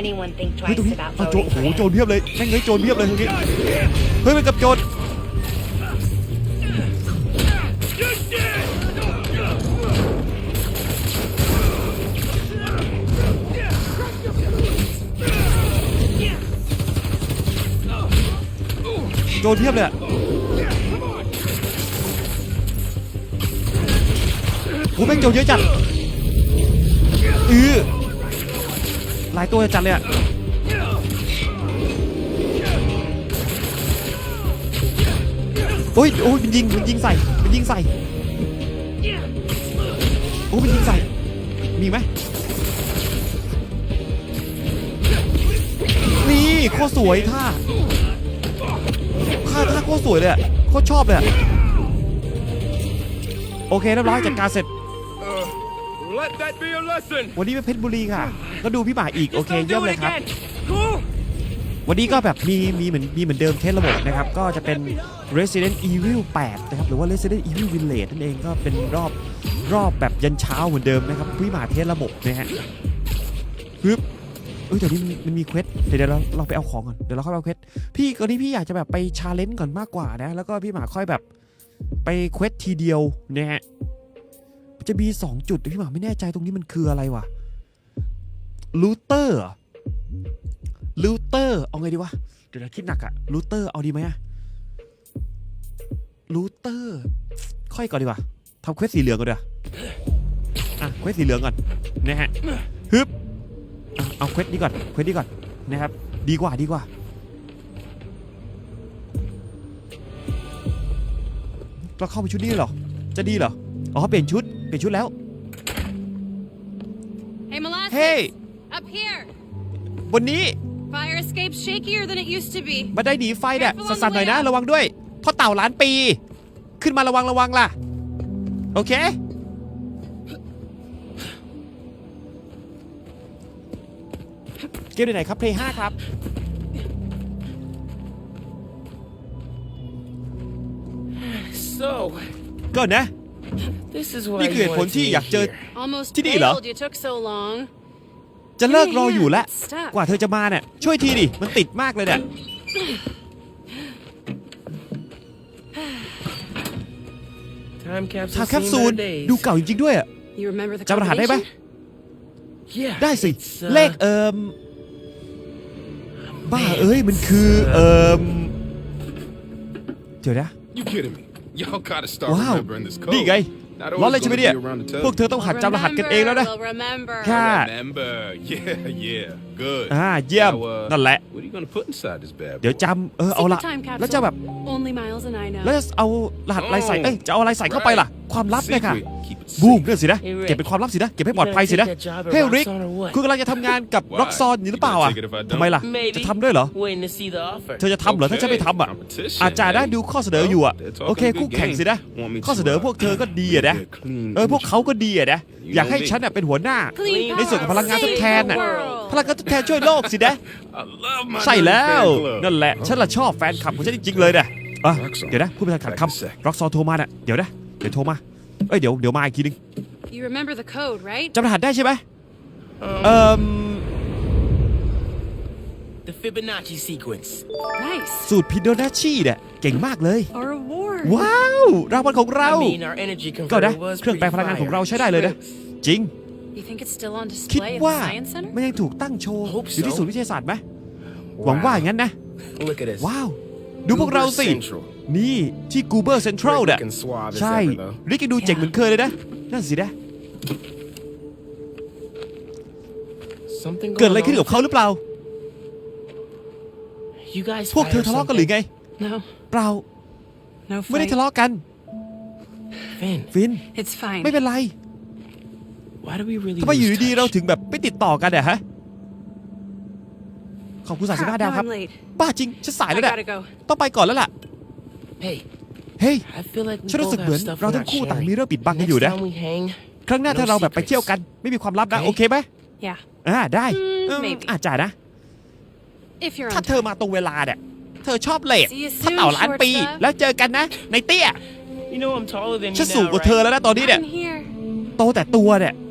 anyone think เฮ้ย twice ตรงนี้ about เอาโจ voting โอ้โห for โจ him. รเพียบเลยแม่งเฮ้ยโจรเพียบเลยตรงนี้เฮ้ยมันกับโจรโจรเพียบเลยอะโอ้แม่งโจรเยอะจัดอือหลายตัวจัดเลยอะโอ้ยโอ้ยมันยิงมันยิงใส่มันยิงใส่โอ้ยมันยิงใส่มีไหมนี่โคตรสวยท่าท่าท่าโคตรสวยเลยอะโคตรชอบเลยอะโอเคเรียบร้อยจัดการเสร็จ let that be a lesson. วันนี้เป็นเพชรบุรีค่ะ ก็ดูพี่หมาอีก โอเค Just don't เยี่ยม do เล it ยครับ again. Cool. วันนี้ก็แบบมีมีเหมือนมีเหมือนเดิมเทสระบบนะครับ ก็จะเป็น Resident Evil 8 นะครับ หรือว่า Resident Evil Village นั่นเองก็เป็นรอบรอบแบบยันเช้าเหมือนเดิมนะครับพี่หมาเทสระบบนะฮะปึ๊บเอ้ยเดี๋ยวนี้มันมันมีเควสเดี๋ยวเดี๋ยวเราเราไปเอาของก่อน เดี๋ยวเราค่อยไปเอาเควสพี่ก่อนนี้พี่อยากจะแบบไปชาเลนจ์ก่อนมากกว่านะ แล้วก็พี่หมาค่อยแบบไปเควสทีเดียวนะฮะมัน จะมี 2 จุดแต่พี่หมาไม่แน่ใจตรงนี้มันคืออะไรวะลูเตอร์ลูเตอร์เอาไงดีวะ เดี๋ยวนะคิดหนักอะรูเตอร์เอาดีไหมอะรูเตอร์ค่อยก่อนดีกว่าทำเควสสีเหลืองก่อนเดีกว่าอะเควสสีเหลืองก่อนนะฮะฮึบอเอาเควสนี้ก่อนเควสนี้ก่อนนะครับ ดีกว่าดีกว่า เราเข้าไปชุดนี้เหรอ จะดีเหรอ อ๋อเปลี่ยนชุด ลี่ยนชุดแล้ว Hey, Molasses! เฮ้ย Up here! วันนี้ Fire escape's shakier than it used to be. บันไดหนีไฟเนี่ยสั่นๆหน่อยนะระวังด้วยพ่อเต่าล้านปี ขึ้นมาระวังระวังล่ะ โอเค เกมไหนครับเพลย์5ครับ So, ก็นะ this is what นี่ I คือเหตุผล wanted ที่ to อยากเจอ hear. Almost Chidi, เหรอ? failed. You took so long. จะเลิกรออยู่แล้ว Stuck. กว่าเธอจะมาเนี่ยช่วยทีดิ มันติดมากเลยเนี่ย Time capsule. ทาแคปซูล seen better days. ดูเก่าจริงๆด้วยอะ You remember the จำรหัสได้ไหม combination? Yeah. ได้สิ it's, uh, เลขเอิมบ้าเอ้ย มันคือเอิมเดี๋ยวนะ You kidding me? Y'all gotta start ว้าว remembering this code. นี่ไง Not ล้อ always เล่นใช่ไหม gonna เนี่ย be around to tell พวก you. เธอต้องหัดจำรหัสกันเองแล้วนะ We'll remember. ค่ะ Remember? Yeah, yeah. Good. อ่าเยี่ยม Now, uh, นั่นแหละ What are you gonna put inside this bad เดี๋ยว boy? จำเออเอาละ Secret time capsule. แล้วจะแบบ Only Miles and I know. แล้วจะเอารหัสอะไรใส่เอ้ยจะเอาอะไรใส่เข้าไปล่ะ ความลับเลยค่ะ Secret. Keep it บูม secret. เรื่องสินะ Hey, Rick. เก็บเป็นความลับสินะเก็บให้ You ปลอดภัย gonna สินะ take that job at เฮ้ยริก Roxxon or what? คุณกำลังจะทำงานกับ Why? ร็อกซอนอยู่หรือเปล่าอะ You gonna take it if I don't? ทำไมล่ะ Maybe. จะทำด้วยเหรอ Waiting to see the offer. เธอจะทำเหรอถ้าฉันไม่ทำอะ Competition, อาจจะได้ eh? ดูข้อเสนออยู่อะ Well, they're โอเค talking a คู่ good แข่ง game. สินะ Want me to, ข้อเสนอ uh, พวกเธอก็ดีอะนะ make a clean เออพวกเขาก็ดีอะนะ You อยากให้ know me. ฉันน่ะเป็นหัวหน้า Clean ในส่วนของพลังงานทดแทนน่ะ Save the world. พลังงานทดแทนช่วยโลกสินะ I love my ใช่แล้ว new fan club. นั่นแหละ ฉันละชอบแฟนคลับของฉันจริงๆเลยเนี่ยอะ Roxxon เดี๋ยวนะพูดไม่ทันขาด Back ค in a sec. ำร็อกซอนโทรมาน่ะเดี๋ยวนะ เดี๋ยวโทรมา เอ้ยเดี๋ยวเดี๋ยวมาอีกทีนึง You remember the code, right? จำรหัสได้ใช่ไหมเอ่อ The Fibonacci sequence. Nice. สูตรพิโดนาชีเนี่ยเก่งมากเลย Our reward. ว้าว รางวัลของเรา I mean, our energy ก็นะ converter was เครื่องแปลง pretty พลังงานของเรา fire. ใช้ได้เลยนะ จริง You think it's still on คิด display at ว่า the science center? มันยังถูกตั้งโชว์ Hope อยู่ที่ so ศูนย์วิทยาศาสตร์ไหมหวังว่าอย่างนั้นนะ Look at this. ว้าว ดูพวกเราสิ Uber Central. นี่ที่กูเบอร์เซ็นทรัล Great เนี่ย looking suave as ใช่ ever, though. ริกยังดูเจ๋งเหมือนเคยเลยนะ นั่นสินะ Something เกิดอะไร going ขึ้น on? กับเขาหรือเปล่า You guys พวกเธอ fired ทะเลาะกันหรือ something? ไง No, เปล่า no ไม่ได้ fight. ทะเลาะกัน Finn, ฟิน It's fine. ไม่เป็นไร why do we really ทำไมอยู่ lose ดีๆเรา touch? ถึงแบบไม่ติดต่อกันอะฮะ ขอบคุณสามสิบ Crap, ห้าดาว now ครับ I'm late. บ้าจริง ฉันสาย I แล้วเนี่ย gotta go. ต้องไปก่อนแล้วล่ะ Hey, เฮ้ย I feel like we ฉันรู้สึก both เหมือน have stuff เรา we're ทั้ง not คู่ต่าง sharing. มีเรื่องปิดบังกันอยู่ Next นะ time we hang, ครั้งหน้า No ถ้าเราแบบไป secrets เที่ยวกัน ไม่มีความลับนะ Okay โอเคไหม Yeah. อ่าได้ Mm, เอิ่ม maybe. อาจจะนะ If you're ถ้า on เธอ time. มาตรงเวลาเนี่ย เธอชอบเลท See you ถ้า soon, เต่าล้านปี Schwarza. แล้วเจอกันนะ ในเตี้ย you know I'm taller than ฉัน you สูง now, กว่าเธอ right? แล้วนะตอนนี้เนี่ย I'm here. โตแต่ตัวเนี่ยแย่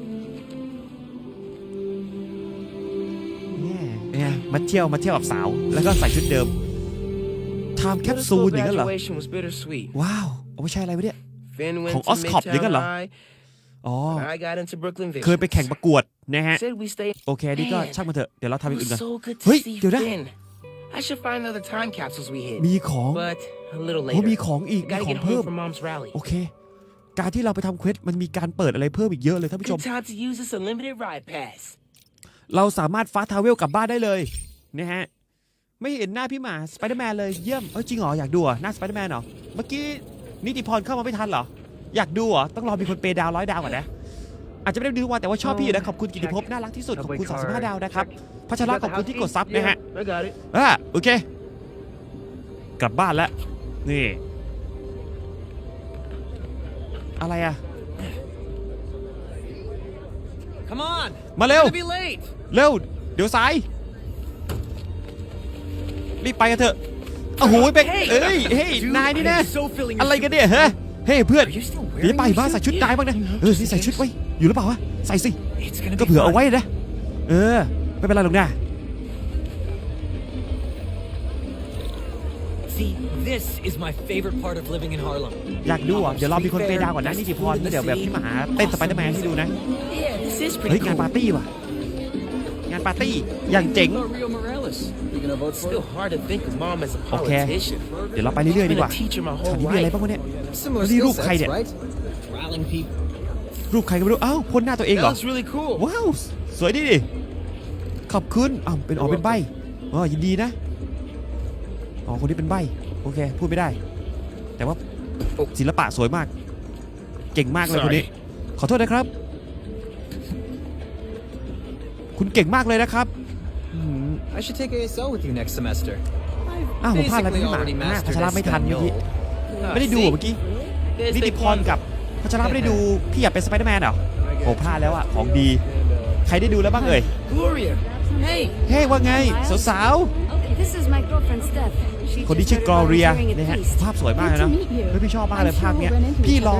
มาเที่ยวมาเที่ยวกับสาว แล้วก็ใส่ชุดเดิมไทม์แคป This ซูล little อย่างนั้นเหรอ graduation was bittersweet. ว้าวเอาไม่ใช่อะไรวะเนี่ย Finn went ของ to Oscorp Midtown อย่างนั้นเหรอ High. อ๋อ I got into Brooklyn เคยไปแข่งประกวดนะฮะ Said we stay. โอเคนี่ก็ Man, ช่างมาเถอะ เดี๋ยวเราทำอย่าง It อื่นกัน was so good to Hui, see điều đó. Finn. I should find other time capsules we hid. มีของ But a little โอ้ later. มีของอีก มี Gotta ของ get เพิ่ม home from mom's rally. โอเค การที่เราไปทำเควสมันมีการเปิดอะไรเพิ่มอีกเยอะเลยท่านผู้ชม เราสามารถฟาสทาวเวลกลับบ้านได้เลยนะฮะไม่เห็นหน้าพี่หมาสไปเดอร์แมนเลยเยี่ยมเอ้ยจริงเหรออยากดูเหรอะหน้าสไปเดอร์แมนเหรอเมื่อกี้นิติพรเข้ามาไม่ทันเหรออยากดูเหรอต้องรอมีคนเปย์ดาวร้อยดาวก่อนนะอาจจะไม่ได้ดูวันแต่ว่าชอบพี่อยู่นะขอบคุณกิติภพน่ารักที่สุดขอบคุณ35ดาวนะครับพัชระขอบคุณที่กดซับนะฮะ Yeah, I got it. อ่าโอเค กลับบ้านแล้วนี่ อะไรอะ Come on. มาเร็ว Gonna be late. เร็ว เดี๋ยวสาย รีบไปกันเถอะโอ้โหเบกเอ้ย เฮ้ย Dude, นายนี่ I นะ am so feeling อะไร your กันเนี่ยฮะ เฮ้ยเพื่อน Are you still เดี๋ยว wearing ไป your บ้าน suit? ใส่ชุดนายบ้างนะเออนี่ใส่ชุดไว้ อยู่หรือเปล่าวะ ใส่สิ It's gonna ก็ be เผื่อเอา fun. ไว้นะ เออ ไม่เป็นไรหรอกนะ this is my favorite part of living in Harlem. อยากดูอะ เดี๋ยวเรามีคนเปย์ดาวก่อนนะนิติพรแล้วเดี๋ยวแบบพี่หมาเต้นสไปเดอร์แมนให้ดูนะ Yeah, this is เฮ้ย pretty งาน cool. ปาร์ตี้ว่ะ งานปาร์ตี้ อย่างเจ๋ง Rio Morales. You gonna vote Still hard to think of mom as a Okay. politician. เดี๋ยวเราไปเรื่อยๆดี Been กว่า a teacher my แถว whole นี้มีอะไร life. บ้างวะเนี่ย Similar Ini skill rup kay sets, dia. right? Rallying people. รูปใครก็ไม่รู้ อ้าวพ่นหน้าตัวเองเหร That อ looks really cool. ว้าว สวยดีดิ ขอบคุณอ้าวเป็นอ๋อเป็นใบอ๋อยินดีนะ อ๋อ คนนี้เป็นใบ โอเค พูดไม่ได้ แต่ว่าศิลปะสวยมาก เก่งมากเลยคนนี้ ขอโทษนะครับ คุณเก่งมากเลยนะครับอืม I should take ASL with you next semester. อ้าวผมพลาดอะไร Basically พี่หมา already อ่า mastered พัชระไม่ทันเมื่อกี้ Ah, ไม่ได้ดูเหรอ see? เมื่อกี้ There's นิ the ติพร fun. กับพัชระไม่ได้ดูพี่อยากเป็นสไปเดอร์แมนเหรอโอ้พลาดแล้วอะของดี ใครได้ดูแล้วบ้างเอ่ย Gloria. Hey. เฮ้ยว่าไงสาว This is my girlfriend Steph. She ๆ คนที่ชื่อกรอเรียนะฮะภาพสวยมากเลยนะเฮ้ยพี่ชอบมากเลยภาพเนี้ยพี่รอ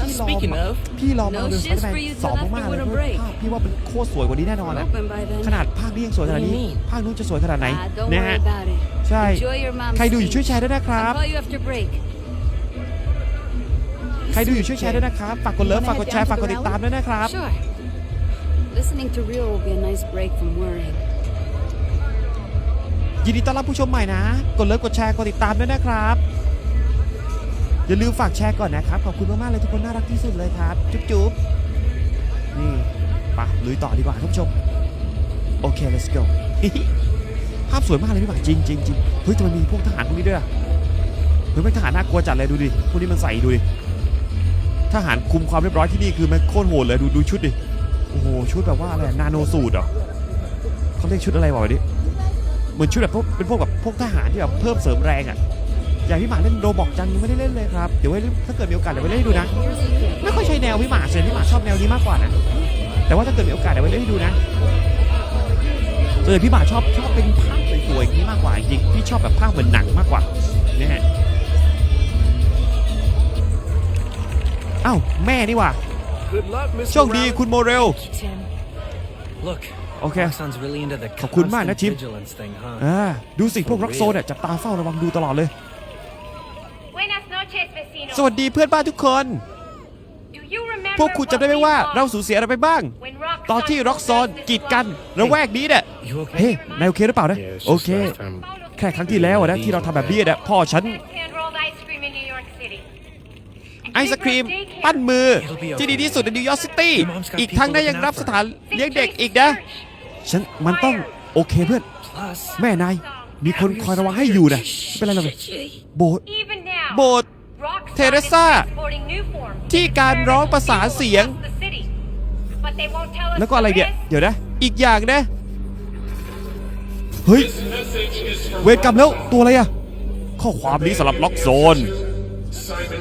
พี่รอ Speaking of, พี่รอมา No ดูสไปเดอ shifts ร์แม for น you สอง till มากๆเลย after เพราะ winter break. ภาพพี่ว่าเป็นโคตรสวยกว่านี้แน่นอนนะ Open by then. ขนาดภาคนี้ยังสวยขนาดนี้ What do you mean? ภาคนู้นจะสวยขนาดไหน Ah, don't นะ worry ฮะ about it. ใช่ Enjoy your mom's ใครดูอยู่ช่วย speech. แชร์ด้วยนะครับ I'll call you after break. ใครดูอยู่ช่วยแชร์ด้วยนะครับ ฝากกดเลิฟ ฝากกดแชร์ ฝากกดติดตามด้วยนะครับ Sure. Listening to Rio will be a nice break from worrying. ยินดีต้อนรับผู้ชมใหม่นะ กดเลิฟกดแชร์กดติดตามด้วยนะครับ อย่าลืมฝากแชร์ก่อนนะครับ ขอบคุณมากๆเลยทุกคนน่ารักที่สุดเลยครับ จุ๊บจุ๊บนี่ไปะลุยต่อดีกว่าท่านผู้ชม โอเค let's go ภาพสวยมากเลยพี่หมาจริงจริงจริงเฮ้ยทำไมมีพวกทหารพวกนี้ด้วยอะเฮ้ยไม่ทหารน่ากลัวจัดเลยดูดิพวกนี้มันใส่ดูดิทหารคุมความเรียบร้อยที่นี่คือมันโคตรโหดเลยดูดูชุดดิโอ้โหชุดแบบว่าอะไรนาโนสูตรเหรอเขาเรียกชุดอะไรวะวะดิ เหมือนชุดแบบพวกเป็นพวกแบบพวกทหารที่แบบเพิ่มเสริมแรงอะอยากพี่หมาเล่นโรบอกจังยังไม่ได้เล่นเลยครับเดี๋ยวไว้ถ้าเกิดมีโอกาสเดี๋ยวไปเล่นให้ดูนะ ไม่ค่อยใช่แนวพี่หมาเสียพี่หมาชอบแนวนี้มากกว่านะแต่ว่าถ้าเกิดมีโอกาสเดี๋ยวไปเล่นให้ดูนะส่วนใหญ่พี่หมาชอบชอบเป็นภาพสวยๆอย่างนี้มากกว่าจริงๆพี่ชอบแบบภาพเหมือนหนังมากกว่านะฮะอ้าวแม่นี่ว่ะ Good luck, Mr. โชคดี Rowley. คุณโมเรล Tim. Look. Okay. Roxanne's really into the ขอบคุณมากนะ constant ทิม vigilance thing, huh? อ่าดูสิพวกร็อกโซนเนี่ยจับตาเฝ้าระวังดูตลอดเลย Buenas noches, vecino. สวัสดีเพื่อนบ้านทุกคน Do you remember พวกคุณจำได้ไหม what we ว่า lost เราสูญเสียอะไรไปบ้าง when Roxanne ตอนที่ร็อกซอน told us this กีดกัน was- ระแวกนี้เนี่ย You okay? เฮ้ยนายโอเคหรือเปล่านะ Yeah, it's โอ just เค last time. แค่ครั้งที่แล้วอะนะที่เราทำแบบนี้นะพ่อฉัน Hand rolled ice cream in New York City. And ไอศครีม Big Bird Daycare. ปั้นมือ It'll be okay. ที่ดีที่สุดในนิวยอร์กซิตี้ Your mom's got อีกทั้ง people นั้นยัง looking รับ out ส for ถาน St. เลี้ยงเด็ก Tracy's อีกนะ Church. ฉันมันต้องโอเคเพื่อน Plus, แม่นายมีคนคอยระวังให้อยู่นะไม่เป็นไรหรอกโบสถ์ Even now, โบสถ์ Roxanne is Teresa transporting new form ที่การร้องประสานเสียง across the city. But they won't tell us แล้วก็อะไร the เนี่ย risk. เดี๋ยวนะ อีกอย่างนะ เฮ้ย เวรกรรมแล้วตัวอะไรอะข้อความนี้สำหรับล็อกโซน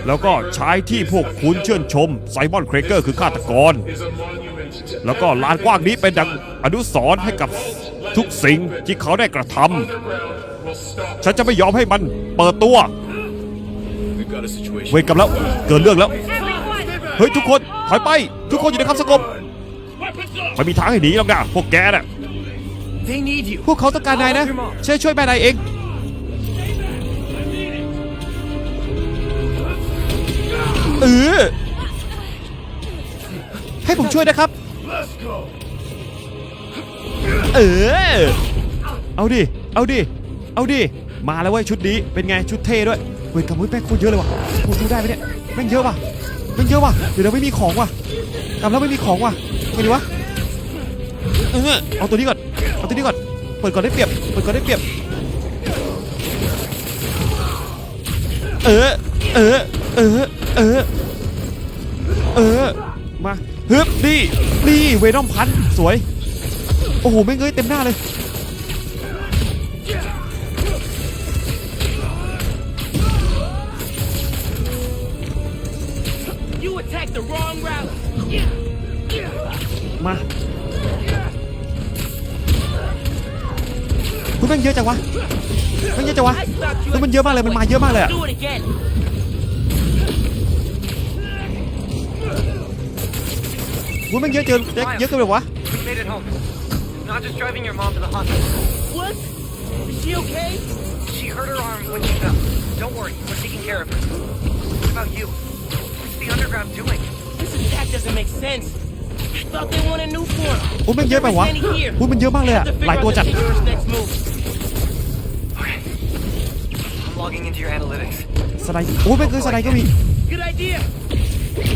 แล้วก็ชายที่พวกคุณเชื่นชมไซมอนเครเกอร์คือฆาตกร แล้วก็ลานกว้างนี้เป็นดังอนุสรณ์ให้กับทุกสิ่งที่เขาได้กระทำฉันจะไม่ยอมให้มันเปิดตัวเวกรรมแล้วเกินเรื่องแล้ว เฮ้ยทุกคนถอยไป ทุกคนอยู่ในความสงบไม่มีทางให้หนีหรอกนะพวกแกน่ะพวกเขาต้องการนายนะช่วยช่วยแม่นายเองเออให้ผมช่วยนะครับ เออ เอาดิ เอาดิ เอาดิ มาแล้วเว้ยชุดนี้ เป็นไงชุดเท่ด้วยเฮ้ยกำมือแม่งโคตรเยอะเลยว่ะโคตรดูได้ไหมเนี่ย แม่งเยอะว่ะ แม่งเยอะว่ะ เดี๋ยวเราไม่มีของว่ะกำแล้วไม่มีของว่ะไงดีวะ เออ เอาตัวนี้ก่อน เอาตัวนี้ก่อน เปิดก่อนได้เปรียบ เปิดก่อนได้เปรียบ เออ เออ เออ เออ เออ มา ฮึบนี่นี่เวนอมพันสวย โอ้โหไม่งเงยเต็มหน้าเลย You attacked the wrong route. มา คุณแม่งเยอะจังวะแม่งเยอะจังวะ I stopped you. แล้วมันเยอะมากเลย มันมาเยอะมากเลยอะ Do it again. คุณแม่งเยอะเกินเยอะเกินแบบวะ We made it home. Not just driving your mom to the hospital. What? Is she okay? She hurt her arm when she fell. Don't worry, we're taking care of her. What about you? What's the underground doing? This attack doesn't make sense. I thought they wanted new form. โอ้แม่งเยอะไปวะ There isn't any here. โอ้มันเยอะมากเลยอะ Have to figure หลายตัว out จัด the Vigor's next move. Okay. I'm logging into your analytics. สไลด์โอ้แม่งเกินสไลด์ก็มี Good idea.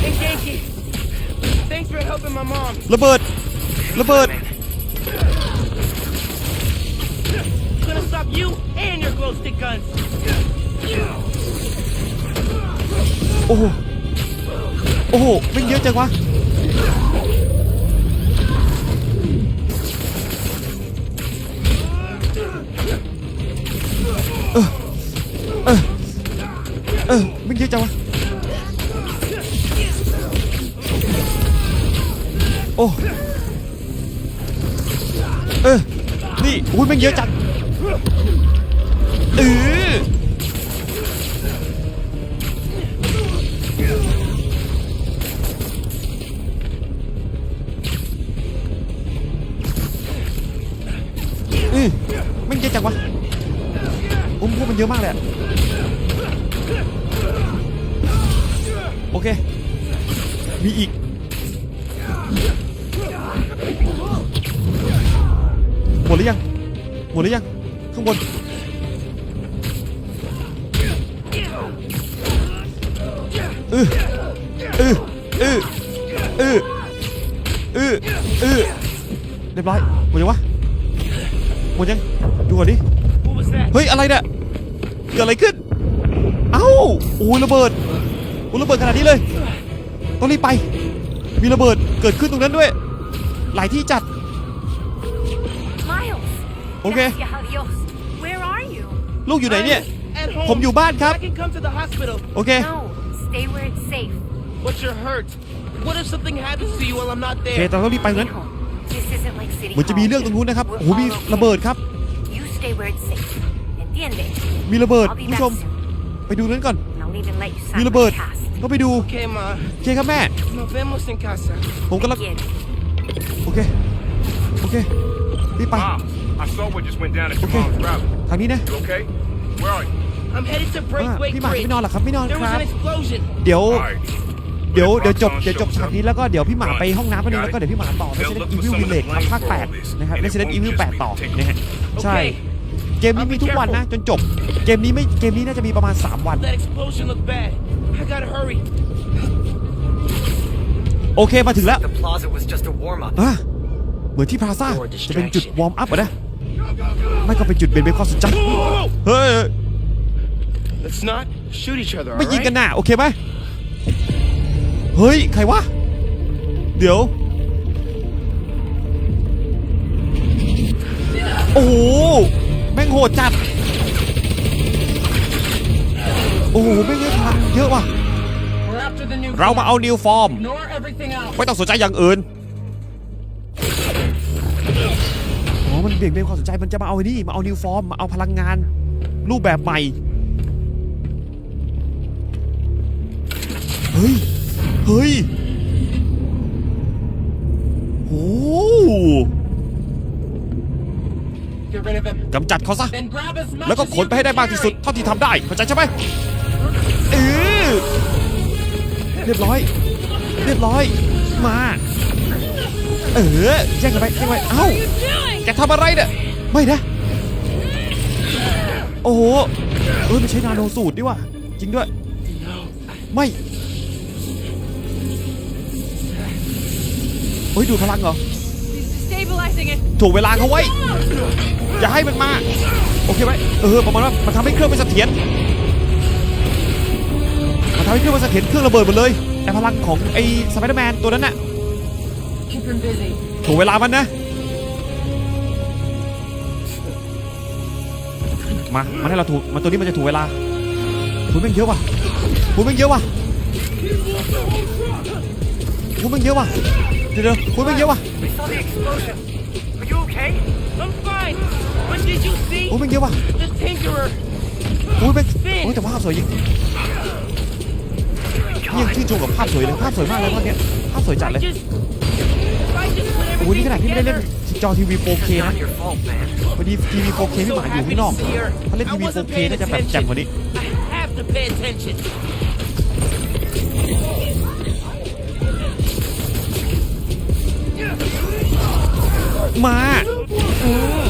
Hey, Genki. ระเบิด ระเบิด Gonna stop you and your glow stick guns. โอ้โห โอ้โหแม่งเยอะจังวะ เออ เออเออแม่งเยอะจังวะ อ้เออนี่อุ้ยแม่งเยอะจังเอออือมันเยอะจังวะอุ้มพวกมันเยอะมากเลยอะโอเค มีอีก มดหรือยัง หมดหรือยัง ข้างบนเออเออเออเออเออเออเรียบร้อย หมดยังวะ หมดยัง ดูก่อนดิ เฮ้ย อะไรเนี่ยเกิดอะไรขึ้น เอ้าโอ้ยระเบิดโอ้ยระเบิดขนาดนี้เลย ต้องรีบไป มีระเบิดเกิดขึ้นตรงนั้นด้วย หลายที่จัด Miles. Okay. Gracias a Dios. Where are you? ลูกอยู่ไหนเนี่ย At home. ผมอยู่บ้านครับ I can come to the hospital. โอเค No. Stay where it's safe. But you're hurt. What if something happens to you while I'm not โอเค there? แต่ต้องรีบไปงั้น Stay home. This isn't like City เหมือนจะมี Hall. เรื่องตรงนู้นนะครับ We're โอ้โห มี all okay. ระเบิดครับ You stay where it's safe. Entiende? มีระเบิด I'll คุ be ณผู้ back ชม soon. ไปดูนั้นก่อน And I'll even let you มี sign ระเบิด my cast. ก็ไปดู Okay, ma. โอเคครับแม่ Nos vemos en casa. ผมกำลัง Kid. โอเค โอเครีบไป Mom, I saw what just went down at your Okay. mom's route. ทางนี้นะ You okay? Where are you? I'm headed to อ่า Breakaway พี่หมาจะ Bridge. ไม่นอนเหรอครับไม่นอน There ค was รับ an explosion. เดี๋ยว All right. เดี๋ยว When เดี๋ยวจบ Roxanne เดี๋ยวจบ shows ฉาก up, นี้แล้วก็เดี๋ยวพี่หมา run. ไปห้องน้ำแป๊บนึง Got แล้วก็ it? เดี๋ยวพี่หมาต่อ They'll Resident look for Evil some of the Village ครับ blame ภาค for all this, 8นะครับ and it Resident won't Evil just be 8 ต่อ taken. นะฮะใช่ Okay. เกมนี้มีทุกวันนะ จนจบ เกมนี้ไม่เกมนี้น่าจะมีประมาณ 3 วัน That explosion looked bad. I gotta hurry. โอเคมาถึงแล้ว The plaza was just a warm up. อะเหมือนที่พลาซ่า Or จะเป็นจุด distraction. วอร์มอัพอะนะ ไม่ก็เป็นจุดเบนเบนความสนใจเฮ้ย Let's not shoot each other, ไม่ยิง alright? กันน่ะโอเคไหมเฮ้ย ใครวะ เดี๋ยว โอ้โห แม่งโหดจัด โอ้โห แม่งเยอะพลังเยอะว่ะ We're after the new เรามาเอานิวฟอร์ม Ignore everything else. ไม่ต้องสนใจอย่างอื่น มันเบี่ยงเบนความสนใจมันจะมาเอาไอ้นี่มาเอานิวฟอร์มมาเอาพลังงาน รูปแบบใหม่ เฮ้ย เฮ้ยโอ้โหกำจัดเขาซะ แล้วก็ขนไปให้ได้มากที่สุดเท่าที่ทำได้เข้าใจใช่ไหมเออเรียบร้อย เรียบร้อย มา เออแย่งกันไปแย่งกันไปเอ้า แกทำอะไรเนี่ย ไม่นะ โอ้โห เออมันใช้นาโนสูตรดิว่ะ จริงด้วย ไม่ เฮ้ย ดูดพลังเหรอ Stabilizing it. ถ่วงเวลาเขาไว้ อย่าให้มันมา โอเคไหมเออ ประมาณว่ามันทำให้เครื่องไม่เสถียรมันทำให้เครื่องไม่เสถียรเครื่องระเบิดหมดเลยแต่พลังของไอ้สไปเดอร์แมนตัวนั้นน่ะ Keep him busy. ถ่วงเวลามันนะ มา มันให้เราถูกมันตัวนี้มันจะถูกเวลาพูดแม่งเยอะว่ะพูดแม่งเยอะว่ะพูดแม่งเยอะว่ะ เดี๋ยวเดี๋ยวพูดแม่งเยอะว่ะ We saw the explosion. Are you okay? I'm fine. But did you see พูดแม่งเยอะว่ะ the Tinkerer? พูดแม่งโอ้ยแต่ภาพสวยจริงยัง God. ชื่นชมกับภาพสวยเลย ภาพสวยมากเลยภาพเนี้ยภาพสวยจัด I เลย just, I just put โอ้โหนี่ everything ขนาดที่ไม่ได้เล่น together. จอทีวี 4K It's นะ not your fault, man. พอดีทีวี 4K พี่หมาอยู่ข้างนอกถ้าเล่นทีวี 4K น่าจะแบบแจ่มกว่านี้ I have to pay attention. มาอืม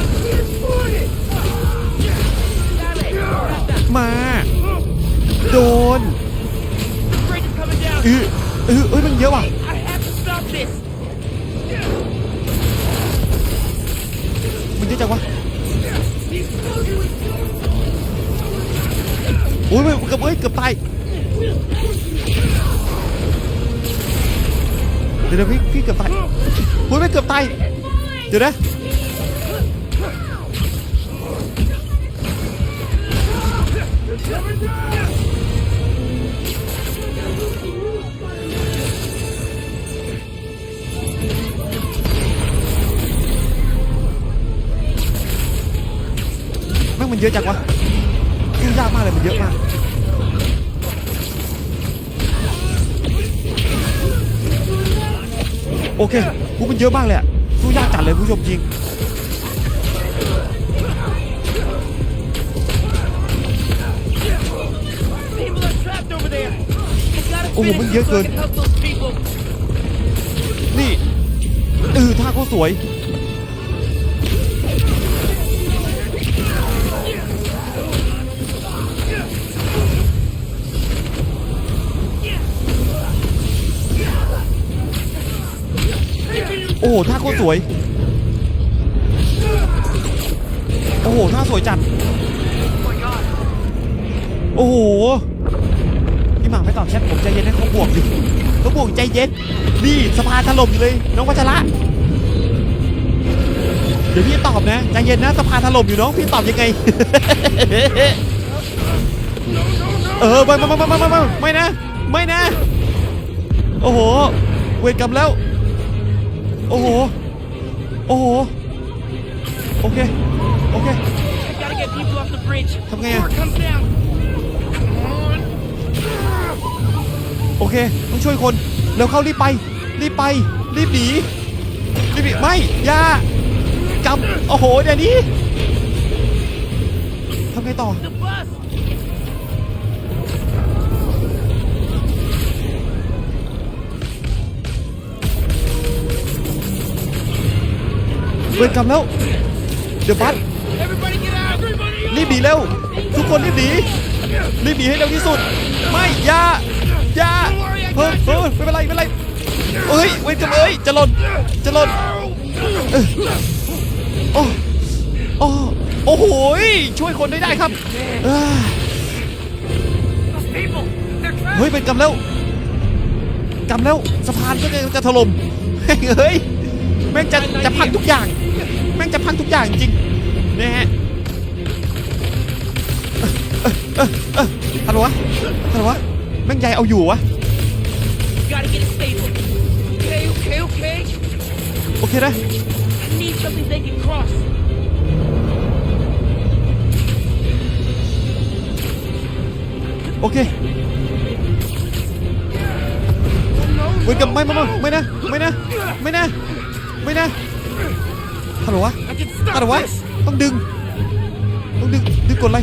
มา โดน Bridge is coming down. เออเออเอ้ยมันเยอะว่ะ เยอะจังวะโอ้ยเกือบเอ้ยเกือบตายเดี๋ยวพี่พี่เกือบตายโอ้ยไม่เกือบตายเดี๋ยวนะ เยอะจังวะมันยากมากเลยมันเยอะมากโอเคกูมันเยอะมากเลยสู้ยากจัดเลยผู้ชมยิงโอ้โหมันเยอะเกิน นี่เออท่าเขาสวย โอ้โหท่าเขาสวย โอ้โหท่าสวยจัด โอ้โหพี่หมากไม่ตอบแชทผมใจเย็นให้เขาบวกดิเขาบวกใจเย็น นี่สภาถล่มเลย น้องวัชระ เดี๋ยวพี่ตอบนะใจเย็นนะสภาถล่มอยู่น้องพี่ตอบยังไง เออไม่ไม่ไม่ไม่ไม่ไม่ไม่นะ ไม่นะ โอ้โห เวรกรรมแล้ว โอ้โห โอ้โห โอเค โอเค I gotta get people off the bridge. ทำไงอะ Before it comes down. โอเค ต้องช่วยคนเร็วเข้ารีบไป รีบไป รีบหนี รีบหนีไม่ อย่ากำโอ้โห เดี๋ยวนี้ทำไงต่อ The bus. เวรกรรมแล้ว เดี๋ยวบัส Everybody get out. Everybody รีบหนีเร็ว ทุกคนรีบหนี รีบหนีให้เร็วที่สุด ไม่อย่าอย่าเฮ้ยเฮ้ยไม่เป็นไรไม่เป็นไรเอ้ยเวรกรรมเอ้ยจะหล่นจะหล่นเออโอ้โอ้โอ้โหยช่วยคนได้ได้ครับเอ้ย Those people. They're trapped. เฮ้ยเป็นกำแล้วกำแล้วสะพานก็จะถล่มเฮ้ยเฮ้ย แม่งจะจะพังทุกอย่าง แม่งจะพังทุกอย่างจริงนะฮะเออเออเออฮัลโหลวะฮัลโหลวะแม่งใหญ่เอาอยู่วะโอเคนะโอเคเว้ยกับไม่ไม่ไม่ไม่นะ ไม่นะ ไม่นะ ไม่นะฮัลโหลวะ I can stop How do I- this. ต้องดึง ต้องดึง ดึงกดอะไร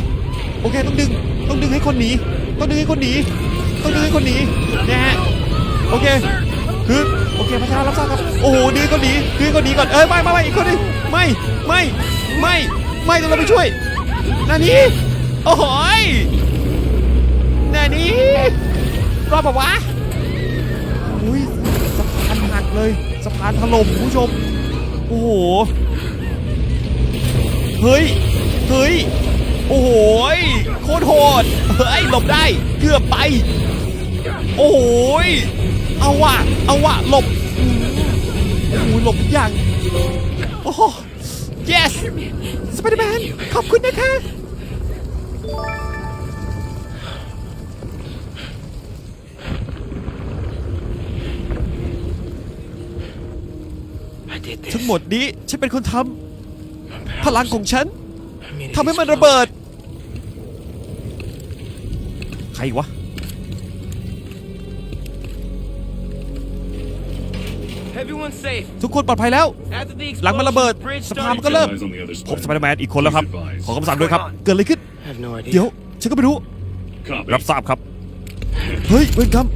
โอเค ต้องดึง ต้องดึงให้คนหนี ต้องดึงให้คนหนี ต้องดึงให้คนหนีนะฮะ โอเค คือโอเคพระเจ้ารับทราบครับ โอ้โหดึงให้คนหนีดึงให้คนหนีก่อน เอ้ยไม่ไม่ไม่อีกคนนึงไม่ ไม่ ไม่ ไม่ต้องเราไปช่วยนานี้โอ้โหยนานี้รอดปะวะ เลยสะพานถล่มคุณผู้ชม โอ้โห เฮ้ย เฮ้ย โอ้โห โคตรโหด เฮ้ย หลบได้ เกือบไป โอ้โหยเอาวะเอาวะหลบโอ้โหหลบอย่าง โอ้โห yes สไปเดอร์แมน ขอบคุณนะคะ หมดนี้ฉันเป็นคนท My ำพลัง powers ของฉัน made it ทำให้มัน explode. ระเบิด ใครวะ Everyone's safe. ทุกคนปลอดภัยแล้ว After the หลังมันระเบิด explosion, the bridge สะพานมัน started ก็เริ่ม Eyes on the other ผม spider. สไปเดอร์แมนอีกคนแล้วครับ Please advise. ขอคำสั่งด้วยครับ เกิดอะไรขึ้น I have no idea. เดี๋ยว ฉันก็ไม่รู้ Copy. รับทราบครับ เฮ้ยเวรกรรม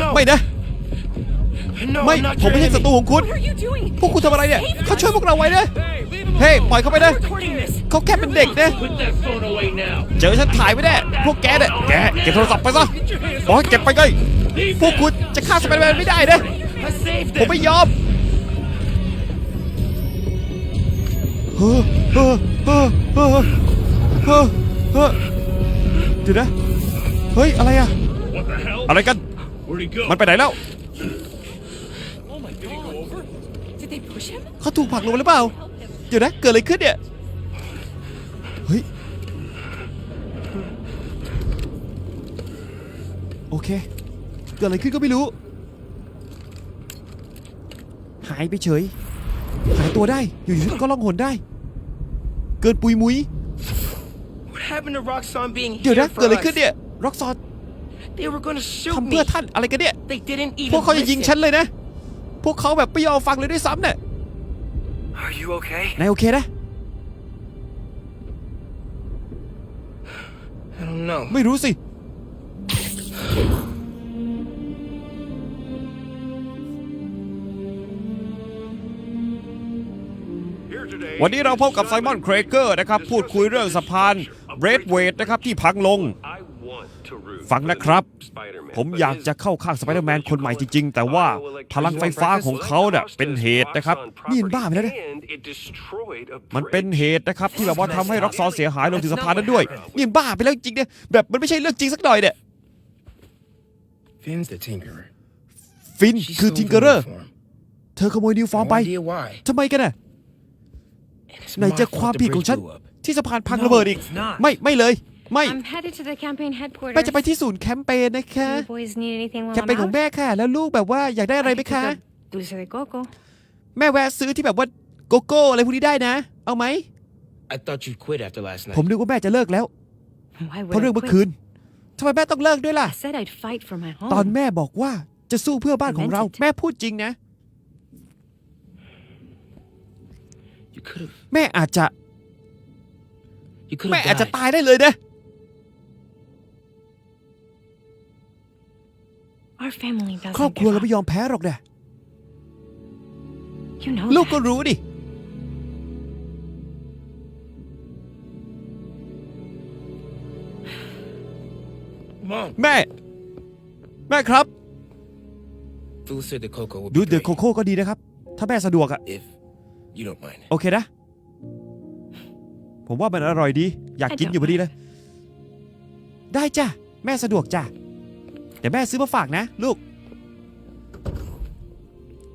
No. ไม่นะ No. ไม่ I'm not ผมไม่ your ใช่ศั enemy. ตรูของคุณ What are you doing? พวกคุณทำอะไรเนี่ย เขาช่วยพวกเราไว้นะ Hey, leave him เฮ้ย alone. ปล่อยเขาไปนะ Recording this. เขาแค่เป็นเด็กนะ Put that phone away now. เจอฉันถ่ายไว้แน่พวกแกเนี่ยแกเก็บโทรศัพท์ไปซะบอกให้เก็บไปเลยพวกคุณจะฆ่าสไปเดอร์แมนไม่ได้นะ I saved ผม him. ไม่ยอมเฮ้อเฮ้อเฮ้อเฮ้อเฮ้อเฮ้อเดี๋ยวนะ เฮ้ย อะไรอะ What the hell? อะไรกัน Where'd he go? มันไปไหนแล้ว Did they push him? เขาถูกผลักลงไปหรือเปล่า เดี๋ยวนะ เกิดอะไรขึ้นเนี่ย เฮ้ย โอเค เกิดอะไรขึ้นก็ไม่รู้ หายไปเฉย หายตัวได้ อยู่ๆก็ล่องหนได้ เกินปุยมุย What happened to Roxanne being เดี๋ยว here นะ for เกิดอะไร us? ขึ้นเนี่ย ร็อกซอน They were gonna shoot ทำ me. เพื่อท่านอะไรกันเนี่ย They didn't พวก even เขาจะยิง listen. ฉันเลยนะ พวกเขาแบบไม่ยอมฟังเลยด้วยซ้ำเนี่ย Are you okay? นายโอเคนะ I don't know. ไม่รู้สิ Here today วันนี้เราพบกับไซมอน เครเกอร์นะครับ พูดคุยเรื่องสะพานเบรดเวดนะครับ ที่พังลง I want to root ฟังนะครับ for Spider-Man, ผมอยากจะเข้าข้างสไปเดอร์แมนคนใหม่จริง ๆ แต่ว่าพลังไฟฟ้าของเขาเน่ะเป็นเหตุนะครับนี่มันบ้าไปแล้วนะ And it destroyed a มันเป็น bridge. เหตุนะครับที่แบบว่าทำให้ร็อกซอนเสียหายลงถึงสะพานนั้นด้วยนี่มันบ้าไปแล้วจริงๆเนี่ยแบบมันไม่ใช่เรื่องจริงสักหน่อยเนี่ย Finn's the tinkerer. ฟิน She คือ stole ทิง the เกอร์เรอร์ uniform. เธอขโมยนิวฟอร์ม No ไป idea why. ทำไมกันน่ะ And it's ไหน my จะ fault ความ the ผิดของ bridge ฉัน blew up. ที่สะพานพังระเบิดอีก it's not. ไม่ไม่เลย ไม่ I'm headed to the campaign headquarters. แม่จะไปที่ศูนย์แคมเปญนะคะ You boys need anything while แคมเปญ I'm ของ out? แม่ค่ะ แล้วลูกแบบว่าอยากได้อะไรไหม I could คะ go Dulce de coco. แม่แวะซื้อที่แบบว่าโกโก้อะไรพวกนี้ได้นะ เอาไหม I thought you'd quit after last night. ผมนึกว่าแม่จะเลิกแล้ว Why เพราะ would เรื่ I องเมื่อ quit? คืนทำไมแม่ต้องเลิกด้วยล่ะ I said I'd fight for my ตอน home. แม่บอกว่าจะสู้เพื่อบ้านของเรา I meant it. แม่พูดจริงนะ You could have. แม่อาจจะ You could แม่ have อาจจะ died. ตายได้เลยนะ ครอบ doesn't ครัว give เรา up. ไม่ยอมแพ้หรอกนะ You know ลูก that. ก็รู้ดิ Mom, แม่ แม่ครับ Dulce de coco would ดู be เดอะโค great โค่ก็ดีนะครับ ถ้าแม่สะดวกอะ if you don't mind. โอเคนะ ผมว่ามันอร่อยดี อยากกินอยู่พอดีเลย ได้จ้ะ แม่สะดวกจ้ะเดี๋ยวแม่ซื้อมาฝากนะ ลูก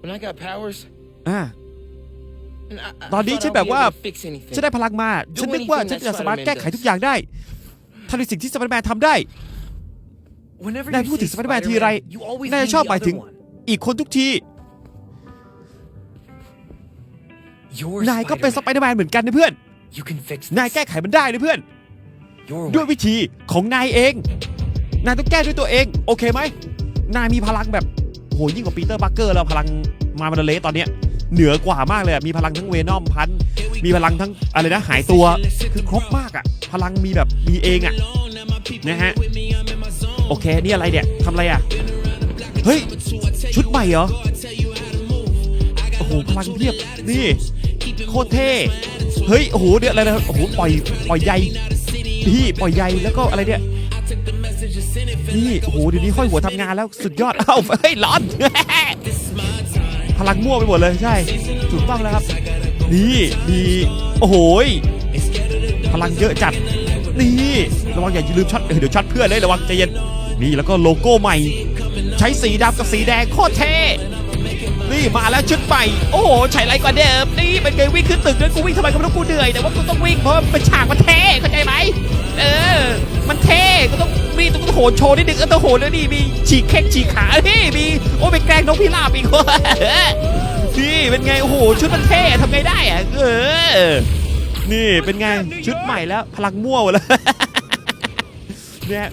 When I got powers, อ่า and I, I ตอนนี้ thought ฉัน I'd แบบ be ว่า able to fix anything. ฉันได้พลังมา ฉันนึกว่า ฉันจะสามารถแก้ไขทุกอย่างได้ทำในสิ่งที่สไปเดอร์แมนทำได้ Whenever นาย you พูด say ถึงสไปเดอร์แมนทีไร Spider-Man, you always นาย mean จะชอบ the หมายถึง other one. อีกคนทุกที You're นายก็เป็นส Spider-Man. ไปเดอร์แมนเหมือนกันนะเพื่อน You can fix นาย this แก้ไขมันได้นะเพื่อน your ด้วย way. วิธีของนายเอง นายต้องแก้ด้วยตัวเอง โอเคไหมนายมีพลังแบบโหยิ่งกว่าปีเตอร์บัคเกอร์แล้วพลังมามันเลสตอนเนี้ยเหนือกว่ามากเลยอะมีพลังทั้งเวนอมพันมีพลังทั้งอะไรนะหายตัวคือครบมากอะพลังมีแบบมีเองอะนะฮะโอเคนี่อะไรเนี่ยทำอะไรอะเฮ้ยชุดใหม่เหรอโอ้โหพลังเพียบนี่โคตรเท่เฮ้ยโอ้โหเดี๋ยวอะไรนะโอ้โหปล่อยปล่อยใยพี่ปล่อยใยแล้วก็อะไรเนี่ย นี่โอ้โหเดี๋ยวนี้ห้อยหัวทำงานแล้วสุดยอดเอ้าเฮ้ยร้อน พลังมั่วไปหมดเลยใช่ถูกต้องแล้วครับ นี่มีโอ้โหพลังเยอะจัด นี่ระวังอย่าลืมช็อตเอเดี๋ยวช็อตเพื่อนเลยระวังใจเย็นนี่แล้วก็โลโก้ใหม่ ใช้สีดำกับสีแดงโคตรเท่นี่มาแล้วชุดใหม่โอ้โหใช้ไรกว่าเดิมนี่เป็นไงวิ่งขึ้นตึกแล้วกูวิ่งทำไมก็ไม่รู้กูเหนื่อยแต่ว่ากูต้องวิ่งเพราะเป็นฉากมันเท่เข้าใจไหมเออ มันเท่ก็ต้อง มีต้องโหนโชว์นิดนึงเออต้องโหนแล้วนี่มีฉีกเค้กฉีกขาเฮ้ยมีโอ้เป็นแกล้งนกพิราบอีกนี่เป็นไงโอ้โหชุดมันเท่ทำไงได้อะเออนี่เป็นไงชุดใหม่แล้วพลังมั่วหมดแล้วเนี่ย